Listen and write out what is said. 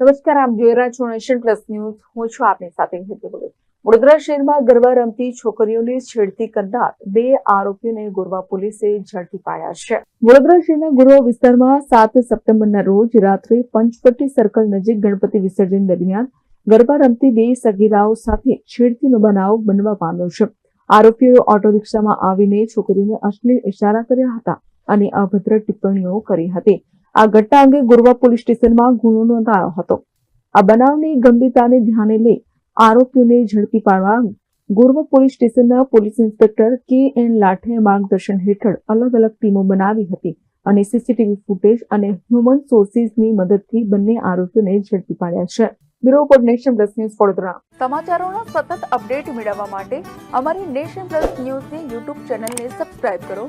નમસ્કાર, આપ જોઈ રહ્યા છો નેશન પ્લસ ન્યૂઝ. હું છું આપની સાથે વડોદરા શહેરમાં ગરબા રમતી છોકરીઓને છેડતી કરનાર બે આરોપીઓને ગોરવા પોલીસે ઝડપી પાડ્યા છે. વડોદરા શહેરના ગોરવા વિસ્તારમાં સાત સપ્ટેમ્બરના રોજ રાત્રે પંચવટી સર્કલ નજીક ગણપતિ વિસર્જન દરમિયાન ગરબા રમતી બે સગીરાઓ સાથે છેડતીનો બનાવ બનવા પામ્યો છે. આરોપીઓએ ઓટો રિક્ષામાં આવીને છોકરીઓને અશ્લીલ ઇશારા કર્યા હતા. અને અભદ્ર ટિપ્પણીઓ કરી હતી. આ ઘટના અંગે ગુરવા પોલીસ સ્ટેશનમાં ગુનો નોંધાયો હતો. આ બનાવની ગંભીરતાને ધ્યાને લઈ આરોપીઓને ઝડપી પાડવા ગુરવા પોલીસ સ્ટેશનના police inspector K N Lathe માર્ગદર્શન હેઠળ અલગ અલગ ટીમો બનાવી હતી અને સીસીટીવી ફૂટેજ અને હ્યુમન સોર્સિસની મદદથી બંને આરોપીઓને ઝડપી પાડ્યા છે. Bureau report Nation Plus News Vadodara. સમાચારોના સતત અપડેટ મેળવવા માટે અમારી નેશન પ્લસ ન્યૂઝની યુટ્યુબ ચેનલને સબસ્ક્રાઇબ કરો.